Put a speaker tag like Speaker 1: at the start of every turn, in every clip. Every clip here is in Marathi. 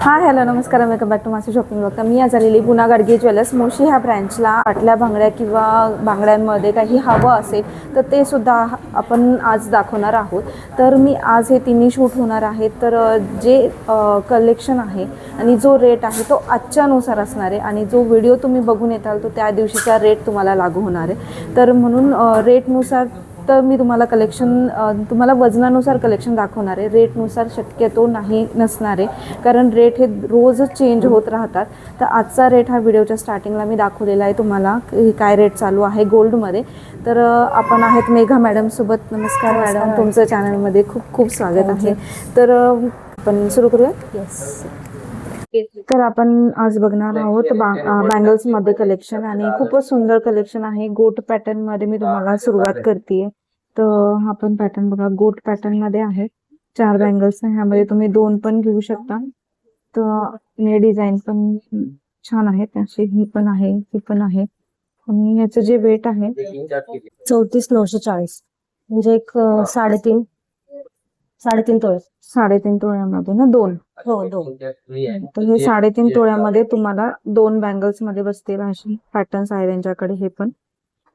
Speaker 1: हां हॅलो नमस्कार वेलकम बॅक टू माझं शॉपिंग बघता मी आज आलेली पुन्हा गाडगे ज्वेलर्स. मोशी ह्या ब्रँचला आटल्या बांगड्या किंवा बांगड्यांमध्ये काही हवं असेल तर ते सुद्धा आपण आज दाखवणार आहोत. तर मी आज हे तिन्ही शूट होणार आहेत. तर जे कलेक्शन आहे आणि जो रेट आहे तो आजच्यानुसार असणार आहे. आणि जो व्हिडिओ तुम्ही बघून येताल तो त्या दिवशीचा रेट तुम्हाला लागू होणार आहे. तर म्हणून रेटनुसार तर मी तुम्हाला कलेक्शन तुम्हाला वजनानुसार कलेक्शन दाखवणार आहे. रेटनुसार शक्यतो नाही नसणार आहे. कारण रेट हे रोजच चेंज होत राहतात. तर आजचा रेट हा व्हिडिओच्या स्टार्टिंगला मी दाखवलेला आहे. तुम्हाला की काय रेट चालू आहे गोल्डमध्ये तर आपण आहेत मेघा मॅडमसोबत नमस्कार मॅडम तुमचं चॅनलमध्ये खूप खूप स्वागत आहे. तर अ, आपण सुरू करूया
Speaker 2: येस
Speaker 1: तर आपण आज बघणार आहोत बँगल्समध्ये कलेक्शन आणि खूपच सुंदर कलेक्शन आहे. गोट पॅटर्नमध्ये मी तुम्हाला सुरुवात करते तर हा पण पॅटर्न बघा. गोट पॅटर्नमध्ये आहे. चार बँगल्स ह्यामध्ये तुम्ही दोन पण घेऊ शकता. तर हे डिझाईन पण छान आहेत अशी ही पण आहे ही पण आहे. आणि याचं जे वेट आहे
Speaker 2: चौतीस नऊशे चाळीस. म्हणजे एक साडेतीन साडेतीन तोळे
Speaker 1: साडेतीन तोळ्यामध्ये ना दोन.
Speaker 2: हो दोन.
Speaker 1: तर हे साडेतीन तोळ्यामध्ये तुम्हाला दोन बँगल्समध्ये बसतील असे पॅटर्न्स आहे त्यांच्याकडे हे पण.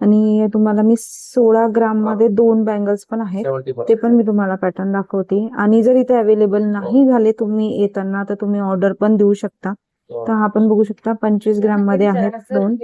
Speaker 1: आणि तुम्हाला मी सोळा ग्राममध्ये दोन बँगल्स पण आहेत. ते पण मी तुम्हाला पॅटर्न दाखवते. आणि जर इथे अवेलेबल नाही झाले तुम्ही येताना तर तुम्ही ऑर्डर पण देऊ शकता. तर हा पण बघू शकता पंचवीस ग्राममध्ये आहेत दोन.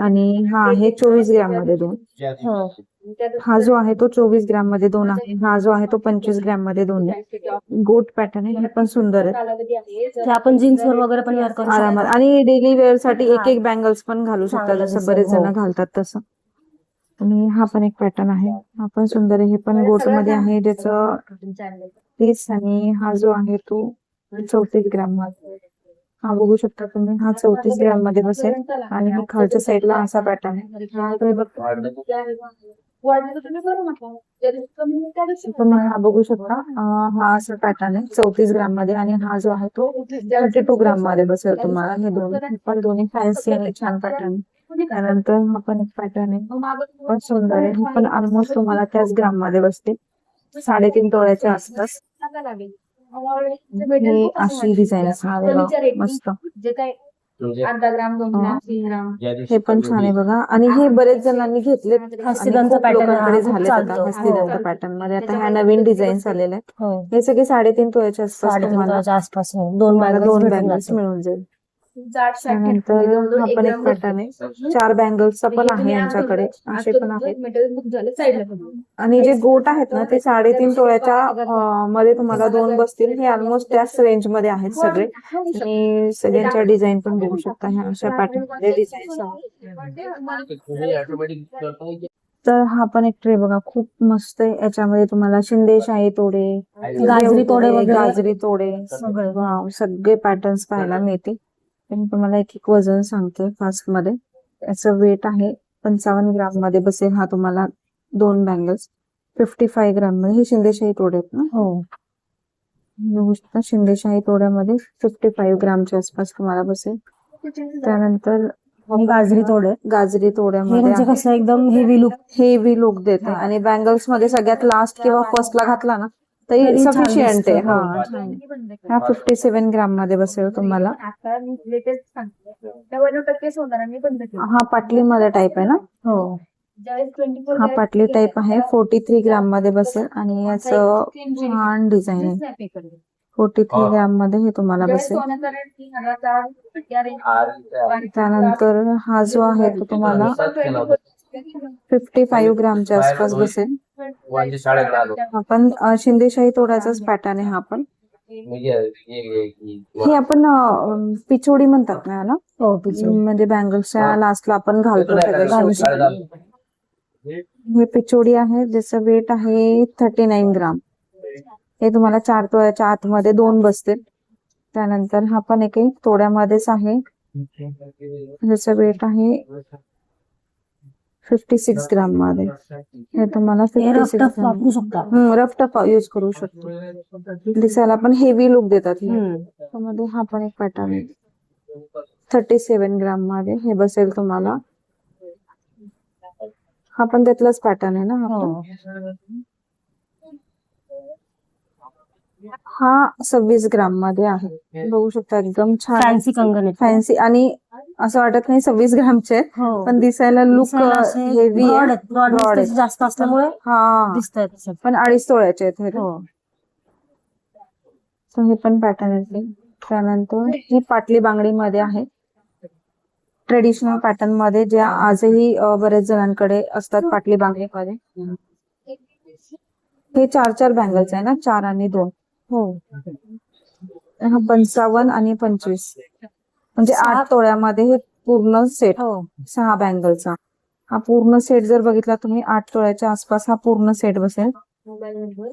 Speaker 1: आणि हा आहे? चोवीस ग्राममध्ये दोन.
Speaker 2: हो
Speaker 1: हा जो आहे तो चोवीस ग्राममध्ये दोन आहे. हा जो आहे तो पंचवीस ग्राममध्ये दोन आहे. गोट पॅटर्न आहे. हे पण सुंदर आहे.
Speaker 2: आपण जीन्स वर वगैरे पण शकतो.
Speaker 1: आरामात. आणि डेली वेअरसाठी एक
Speaker 2: हा.
Speaker 1: एक बँगल्स पण घालू शकतात
Speaker 2: चांगलं
Speaker 1: जसं बरेच जण
Speaker 2: हो.
Speaker 1: घालतात तसं. आणि हा पण एक पॅटर्न आहे. हा पण सुंदर आहे. हे पण गोटमध्ये आहे. त्याचं पीस आणि हा जो आहे तो चौतीस ग्राम. हा बघू शकता तुम्ही. हा चौतीस ग्राममध्ये बसेल. आणि खालच्या साईडला असा पॅटर्न आहे. तुम्ही हा बघू शकता. अं, हा असा पॅटर्न आहे. चौतीस ग्राममध्ये आणि हा जो आहे तो थर्टी टू ग्राममध्ये बसेल तुम्हाला. हे दोन पण दोन्ही फॅन्सी आणि छान पॅटर्न त्यानंतर हा पण एक पॅटर्न आहे. पण सुंदर आहे. हे पण ऑलमोस्ट तुम्हाला त्याच ग्राममध्ये बसते साडेतीन तोळ्याच्या आसपास. हे अशी डिझाईन असणार मस्त.
Speaker 3: जे काय अर्धा ग्राम दोन ग्राम तीन ग्राम.
Speaker 1: हे पण छान आहे बघा. आणि हे बरेच जणांनी घेतले
Speaker 2: हस्तिदंत खूप
Speaker 1: झाले हस्तिदंत पॅटर्नमध्ये. आता ह्या नवीन डिझाईन्स आलेल्या आहेत.
Speaker 2: हो.
Speaker 1: हे सगळे साडेतीन तोळ्याच्या आसपास.
Speaker 2: दोन बँगल्स
Speaker 1: दोन
Speaker 2: जातील.
Speaker 1: मिळून जाईल.
Speaker 3: जाड
Speaker 1: चार बँगल्सचा पण आहे यांच्याकडे असे पण आहेत.
Speaker 3: मेटल बुक झाले साईडला ठेवलं.
Speaker 1: आणि जे गोट आहेत ना ते साडेतीन तोळ्याच्या मध्ये तुम्हाला दोन बसतील. हे ऑलमोस्ट त्याच रेंजमध्ये आहेत सगळे. आणि सगळ्यांच्या डिझाईन पण बघू शकता ह्या अशा पॅटर्नमध्ये डिझाईन्स तर हा पण एक ट्रे बघा खूप मस्त आहे. याच्यामध्ये तुम्हाला शिंदेशाही तोडे
Speaker 2: गाजरी तोडे वगैरे.
Speaker 1: गाजरी तोडे
Speaker 2: सगळे.
Speaker 1: सगळे पॅटर्न्स पाहायला मिळतील. तर मी तुम्हाला एक एक वजन सांगते फास्टमध्ये. याचं वेट आहे पंचावन्न ग्राममध्ये बसेल हा तुम्हाला दोन बँगल्स फिफ्टी फाय ग्राममध्ये. हे शिंदेशाही तोडे आहेत ना?
Speaker 2: हो.
Speaker 1: शिंदेशाही तोड्यामध्ये फिफ्टी फाईव्ह ग्रामच्या आसपास तुम्हाला बसेल. त्यानंतर
Speaker 2: गाजरी तोडे.
Speaker 1: गाजरी तोड्यामध्ये
Speaker 2: म्हणजे कसं एकदम हेवी लुक
Speaker 1: हेवी लुक देते. आणि बँगल्समध्ये सगळ्यात लास्ट किंवा फर्स्ट ला घातला ना तरी सफिशियंट आहे
Speaker 2: हो.
Speaker 1: हा. हा फिफ्टी सेव्हन ग्राममध्ये बसेल तुम्हाला.
Speaker 3: आता मी लेटेस्ट सांगते. नव्याण्णव टक्के सोनारांनी बंद केलं
Speaker 1: हा पाटली मध्ये टाईप आहे ना?
Speaker 2: हो.
Speaker 1: हा पाटली टाईप आहे फोर्टी थ्री ग्राममध्ये बसेल आणि याचं छान डिझाईन आहे. फोर्टी थ्री ग्राममध्ये हे तुम्हाला बसेल. त्यानंतर हा जो आहे तो तुम्हाला फिफ्टी फाईव्ह ग्रामच्या आसपास बसेल. आपण अ, शिंदेशाही तोडायचाच पॅटर्न आहे हा पण. हे आपण अ, पिचोडी म्हणतात ना याला?
Speaker 2: हो
Speaker 1: म्हणजे बँगल्सच्या लास्टला आपण घालतो सगळं
Speaker 2: घालू
Speaker 1: शेवटी. हे पिचोडी आहे ज्याचं वेट आहे थर्टी नाईन ग्राम हे तुम्हाला चार तोळ्याच्या आतमध्ये दोन बसतील. त्यानंतर हा पण एक एक तोड्यामध्येच आहे. ज्याचं वेट आहे फिफ्टी सिक्स ग्राममध्ये. हे तुम्हाला फिफ्टी
Speaker 2: रफ टफ वापरू शकता.
Speaker 1: रफ टफ यूज करू शकतो. दिसायला पण हेवी लुक देतात हे. त्यामध्ये हा पण एक पॅटर्न आहे. थर्टी सेव्हन ग्राममध्ये हे बसेल तुम्हाला. हा पण त्यातलाच पॅटर्न आहे ना हा?
Speaker 2: हो
Speaker 1: सव्वीस ग्राममध्ये आहे. बघू शकता एकदम छान.
Speaker 2: फॅन्सी कंगन.
Speaker 1: फॅन्सी आणि असं वाटत नाही सव्वीस ग्रामचे
Speaker 2: हो.
Speaker 1: पण दिसायला लुक
Speaker 2: असे
Speaker 1: हेवी.
Speaker 2: जास्त असल्यामुळे
Speaker 1: हा. पण अडीच तोळ्याचे आहेत हे.
Speaker 2: हो
Speaker 1: पण पॅटर्न त्यानंतर ही पाटली बांगडी मध्ये आहे. ट्रेडिशनल पॅटर्नमध्ये ज्या आजही बरेच जणांकडे असतात पाटली बांगडी मध्ये हे चार चार बँगल्स आहे ना? चार आणि दोन.
Speaker 2: हा
Speaker 1: पंचावन्न आणि पंचवीस. म्हणजे आठ तोळ्यामध्ये हे पूर्ण सेट
Speaker 2: हो.
Speaker 1: सहा बँगलचा हा पूर्ण सेट जर बघितला तुम्ही आठ तोळ्याच्या आसपास हा पूर्ण सेट बसेल.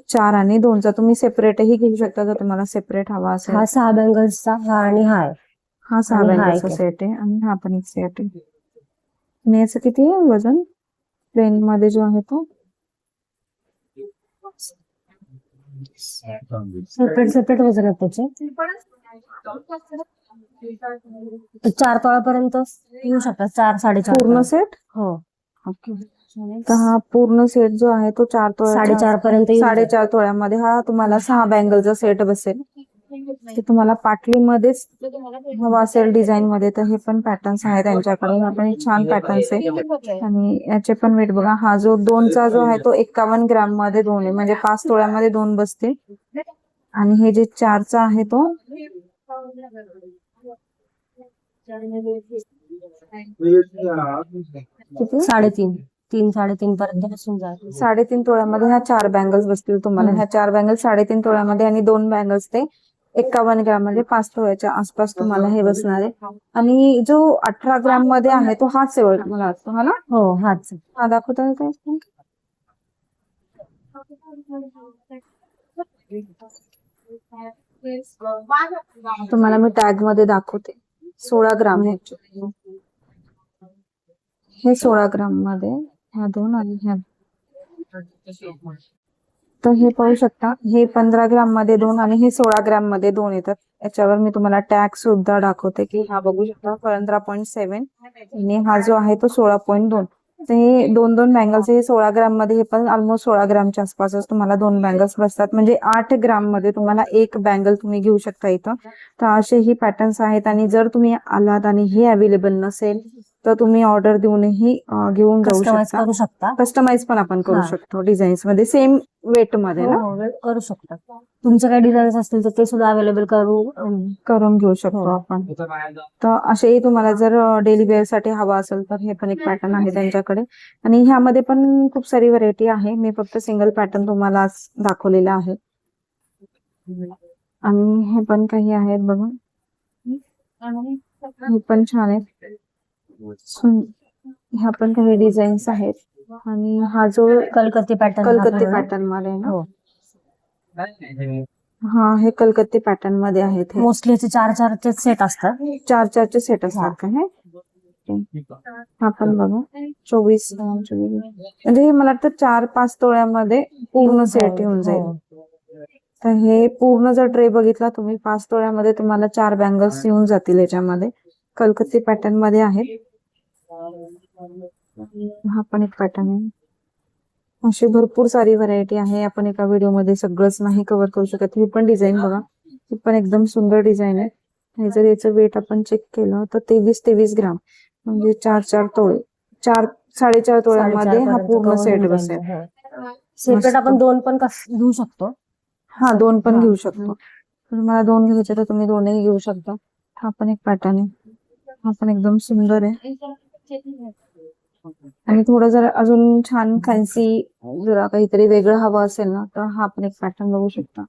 Speaker 1: चार आणि दोनचा तुम्ही सेपरेटही घेऊ शकता जर तुम्हाला सेपरेट हवा असेल.
Speaker 2: हा सहा बँगल्सचा हा आणि हा.
Speaker 1: हा सहा बँगलचा. सेट आहे. आणि हा पण एक सेट आहे. आणि याचं किती आहे वजन? प्लेन मध्ये जो आहे तो.
Speaker 2: सेपरेट सेपरेट वजन आहेत चार तोळापर्यंत येऊ शकतात. चार साडेचार
Speaker 1: पूर्ण. सेट
Speaker 2: हो.
Speaker 1: ओके. तर हा पूर्ण सेट जो आहे तो चार तोळ्याचा
Speaker 2: साडेचार पर्यंत
Speaker 1: साडेचार तोळ्यामध्ये हा तुम्हाला सहा बँगलचा सेट बसेल. ते तुम्हाला पाटलीमध्येच हवा असेल डिझाईन मध्ये तर हे पण पॅटर्न्स आहेत त्यांच्याकडे. हा पण एक छान पॅटर्न्स आहे. आणि याचे पण वेट बघा. हा जो दोनचा जो आहे तो एक्कावन्न ग्राममध्ये दोन आहे. म्हणजे पाच तोळ्यामध्ये दोन बसते आणि हे जे चारचा आहे तो
Speaker 2: साडेतीन. तीन साडेतीन पर्यंत बसून जाईल
Speaker 1: साडेतीन तोळ्यामध्ये ह्या चार बँगल्स बसतील तुम्हाला. ह्या चार बँगल्स साडेतीन तोळ्यामध्ये आणि दोन बँगल्स ते एक्कावन्न ग्राम म्हणजे पाच तोळ्याच्या आसपास तुम्हाला हे बसणार आहे. आणि जो अठरा ग्राममध्ये आहे तो हाच आहे मला वाटतं. हा ना
Speaker 2: हो हाच
Speaker 1: हा दाखवता का तुम्हाला मी टॅगमध्ये दाखवते. सोळा ग्राम हे सोळा ग्राममध्ये ह्या दोन आणि ह्या. तर हे पाहू शकता हे पंधरा ग्राममध्ये दोन आणि हे सोळा ग्राममध्ये दोन येतात. याच्यावर मी तुम्हाला टॅग सुद्धा दाखवते की हा बघू शकता पंधरा पॉईंट सेव्हन आणि हा जो आहे तो सोळा पॉईंट दोन. हे दोन दोन बँगल्स हे सोळा ग्राममध्ये हे पण ऑलमोस्ट सोळा ग्रामच्या आसपासच तुम्हाला दोन बँगल्स बसतात. म्हणजे आठ ग्राममध्ये तुम्हाला एक बँगल तुम्ही घेऊ शकता इथं. तर असे ही पॅटर्न्स आहेत आणि जर तुम्ही आलात आणि हे अवेलेबल नसेल तर तुम्ही ऑर्डर देऊनही घेऊन जाऊ
Speaker 2: करू शकता.
Speaker 1: कस्टमाइज पण आपण करू
Speaker 2: हा.
Speaker 1: शकतो डिझाईन्समध्ये. सेम वेटमध्ये ना?
Speaker 2: हो, हो, करू शकता. तुमचे काही डिझाईन्स असतील तर ते सुद्धा अवेलेबल करू
Speaker 1: करून घेऊ शकतो
Speaker 2: हो.
Speaker 1: आपण. तर असेही तुम्हाला जर डेली वेअरसाठी हवा असेल तर हे पण एक पॅटर्न आहे त्यांच्याकडे. आणि ह्यामध्ये पण खूप सारी व्हरायटी आहे. मी फक्त सिंगल पॅटर्न तुम्हाला दाखवलेला आहे. आणि हे पण काही आहेत बघा. हे पण छान आहेत. सुं- ह्या पण काही डिझाईन्स आहेत. आणि हा जो
Speaker 2: कलकत्ती पॅटर्न
Speaker 1: कलकत्ती पॅटर्नमध्ये आहे ना?
Speaker 2: हो.
Speaker 1: हा हे कलकत्ती पॅटर्नमध्ये आहेत हे.
Speaker 2: मोस्टली याचे चार चारचे सेट असतात.
Speaker 1: चार चारचे सेट असतात का हे? हा पण बघा. चोवीस म्हणजे हे मला वाटतं चार पाच तोळ्यामध्ये पूर्ण सेट येऊन जाईल.
Speaker 2: हो.
Speaker 1: तर हे पूर्ण जर ट्रे बघितला तुम्ही पाच तोळ्यामध्ये तुम्हाला चार बँगल्स येऊन जातील याच्यामध्ये. कलकत्ती पॅटर्नमध्ये आहेत. हा पण एक पॅटर्न आहे अशी भरपूर सारी व्हरायटी आहे. आपण एका व्हिडिओमध्ये सगळंच नाही कव्हर करू शकत. ही पण डिझाईन बघा. ही पण एकदम सुंदर डिझाईन आहे. हे जर याचं वेट आपण चेक केलं तर तेवीस तेवीस ग्राम. म्हणजे चार चार तोळे. चार साडेचार तोळ्यामध्ये हा पूर्ण सेट बसेल.
Speaker 2: सेपरेट. आपण दोन पण घेऊ शकतो.
Speaker 1: हा दोन पण
Speaker 2: हा.
Speaker 1: घेऊ शकतो. तुम्हाला दोन घ्यायचे तर तुम्ही दोनही घेऊ शकता. हा पण एक पॅटर्न आहे हा पण एकदम सुंदर आहे. आणि थोडं जर अजून छान फॅन्सी जरा काहीतरी वेगळं हवं असेल ना तर हा आपण एक पॅटर्न बघू शकता.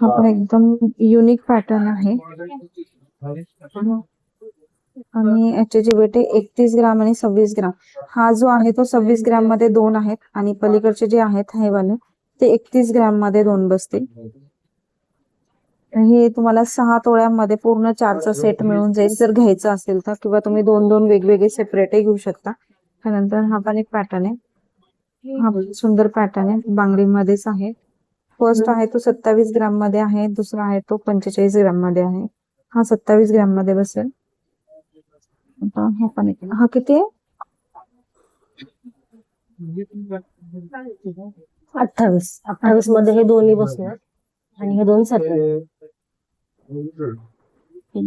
Speaker 1: हा पण एकदम युनिक पॅटर्न आहे. आणि याचे जे वेट आहे एकतीस ग्राम आणि सव्वीस ग्राम. हा जो आहे तो सव्वीस ग्राममध्ये दोन आहेत आणि पलीकडचे जे आहेत हे वाले ते एकतीस ग्राममध्ये दोन बसतील. हे तुम्हाला सहा तोळ्यामध्ये पूर्ण चारचा सेट मिळून जाईल. जर घ्यायचं असेल तर किंवा तुम्ही दोन दोन वेगवेगळे सेपरेटही घेऊ शकता. त्यानंतर हा पण एक पॅटर्न आहे. हा सुंदर पॅटर्न आहे. बांगडीमध्येच आहे. फर्स्ट आहे तो सत्तावीस ग्राममध्ये आहे. दुसरा आहे तो पंचेचाळीस ग्राममध्ये आहे. हा सत्तावीस ग्राममध्ये बसेल हा पण एक हा किती आहे?
Speaker 2: अठ्ठावीस. अठ्ठावीसमध्ये हे दोन्ही बसणार. आणि हे दोन सेपरेट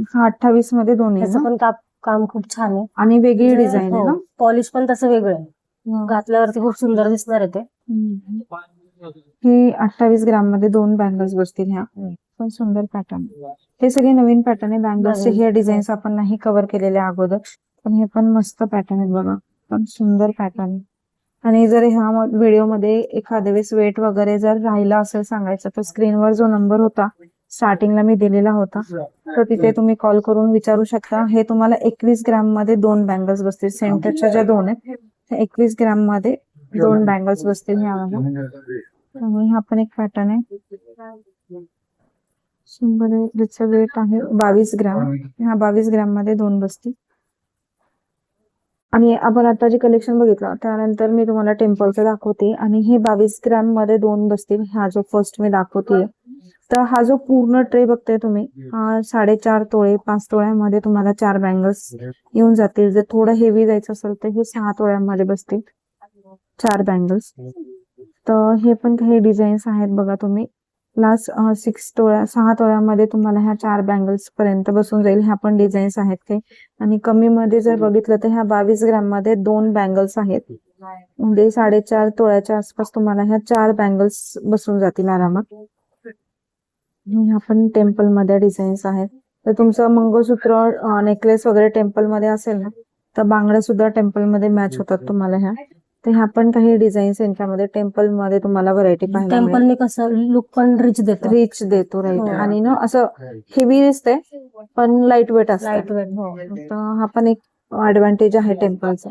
Speaker 1: हा अठ्ठावीसमध्ये दोन्ही
Speaker 2: त्याचं
Speaker 1: ना?
Speaker 2: पण काप काम खूप छान आहे.
Speaker 1: आणि वेगळी डिझाईन आहे ना?
Speaker 2: पॉलिश पण तसं वेगळं आहे. घातल्यावरती खूप सुंदर दिसणार आहे ते.
Speaker 1: हम्म. हे अठ्ठावीस ग्राममध्ये दोन बँगल्स बसतील ह्या.
Speaker 2: हम्म.
Speaker 1: पण सुंदर पॅटर्न हे सगळे नवीन पॅटर्न आहे. बँगल्सचे
Speaker 2: नवीन.
Speaker 1: हे डिझाईन्स आपण नाही कव्हर केलेले अगोदर. पण हे पण मस्त पॅटर्न आहेत बघा. पण सुंदर पॅटर्न आणि जर ह्या व्हिडिओमध्ये एखाद्या वेळेस वेट वगैरे जर राहिला असेल सांगायचं तर स्क्रीनवर जो नंबर होता स्टार्टिंगला मी दिलेला होता. तर तिथे तुम्ही कॉल करून विचारू शकता. हे तुम्हाला एकवीस ग्राममध्ये दोन बँगल्स बसतील. सेंटरच्या ज्या दोन आहेत त्या एकवीस ग्राममध्ये दोन बँगल्स बसतील ह्या त्यामुळे हा पण एक पॅटर्न आहे. शंभर वेट आहे. बावीस ग्राम हा बावीस ग्राममध्ये दोन बसतील. आणि आपण आता जे कलेक्शन बघितलं त्यानंतर मी तुम्हाला टेम्पलचं दाखवते. आणि हे बावीस ग्राममध्ये दोन बसतील. हा जो फर्स्ट मी दाखवते तर हा जो पूर्ण ट्रे बघताय तुम्ही हा साडेचार तोळे पाच तोळ्यामध्ये तुम्हाला चार बँगल्स येऊन जातील. जर थोडं हेवी जायचं असेल तर हे सहा तोळ्यामध्ये बसतील. चार बँगल्स तर हे पण काही डिझाईन्स आहेत बघा तुम्ही. प्लस सिक्स तोळ्या सहा तोळ्यामध्ये तुम्हाला ह्या चार बँगल्स पर्यंत बसून जाईल. ह्या पण डिझाईन्स आहेत काही आणि कमी मध्ये जर बघितलं तर ह्या बावीस ग्राममध्ये दोन बँगल्स आहेत. म्हणजे साडेचार तोळ्याच्या आसपास तुम्हाला ह्या चार बँगल्स बसून जातील आरामात. ह्या पण टेम्पलमध्ये डिझाईन्स आहेत. तर तुमचं मंगळसूत्र नेकलेस वगैरे टेम्पलमध्ये असेल ना तर बांगड्या सुद्धा टेम्पलमध्ये मॅच होतात तुम्हाला ह्या. तर ह्या पण काही डिझाईन्स यांच्यामध्ये टेम्पलमध्ये तुम्हाला व्हरायटी पाहायला मिळेल.
Speaker 2: टेम्पलने कसं लुक पण रिच देतो.
Speaker 1: रिच देतो राईट
Speaker 2: हो.
Speaker 1: आणि ना असं हेवी दिसते पण लाइट वेट असतं
Speaker 2: हो.
Speaker 1: तर हा पण एक ऍडव्हान्टेज आहे टेम्पलचा.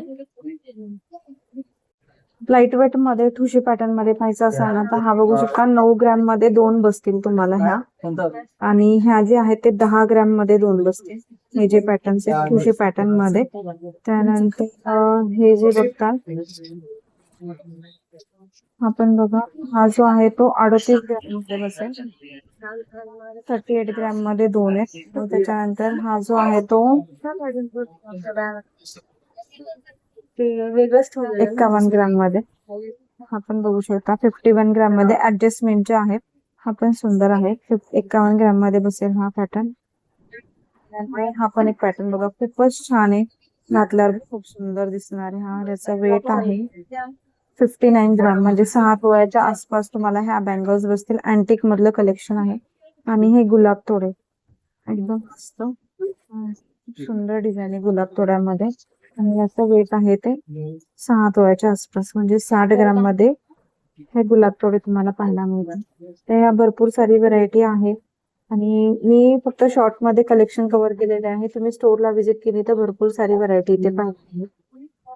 Speaker 1: लाइट वेटमध्ये ठुशी पॅटर्नमध्ये पाहायचं असेल ना तर हा बघू शकता नऊ ग्रॅममध्ये दोन बसतील तुम्हाला ह्या. आणि ह्या जे आहेत ते दहा ग्रॅममध्ये दोन बसतील. हे जे पॅटर्न्स आहेत ठुशी पॅटर्नमध्ये. त्यानंतर हे जे बघतात आपण बघा हा जो आहे तो अडतीस ग्रॅममध्ये बसेल. थर्टी एट ग्रॅममध्ये दोन आहेत. तर त्याच्यानंतर हा जो आहे तो एक्कावन्न ग्राममध्ये. हा पण बघू शकता फिफ्टी वन ग्राममध्ये ऍडजस्टमेंट जे आहे हा पण सुंदर आहे. एक्कावन्न ग्राममध्ये बसेल हा पॅटर्न हा पण एक पॅटर्न बघा खूपच छान आहे. घातल्यावर खूप सुंदर दिसणार आहे हा. त्याचा वेट आहे फिफ्टी नाईन ग्राम. म्हणजे सहा तोळ्याच्या आसपास तुम्हाला ह्या बँगल्स बसतील. अँटिक मधलं कलेक्शन आहे. आणि हे गुलाब तोडे. एकदम मस्त. सुंदर डिझाईन आहे गुलाब तोड्यामध्ये. आणि याचं वेट आहे ते सहा तोळ्याच्या आसपास म्हणजे साठ ग्राममध्ये हे गुलाब तोडे तुम्हाला पाहायला मिळतील. तर या भरपूर सारी व्हरायटी आहे. आणि मी फक्त शॉर्टमध्ये कलेक्शन कव्हर केलेले आहे. तुम्ही स्टोरला व्हिजिट केली तर भरपूर सारी व्हरायटी इथे मिळेल.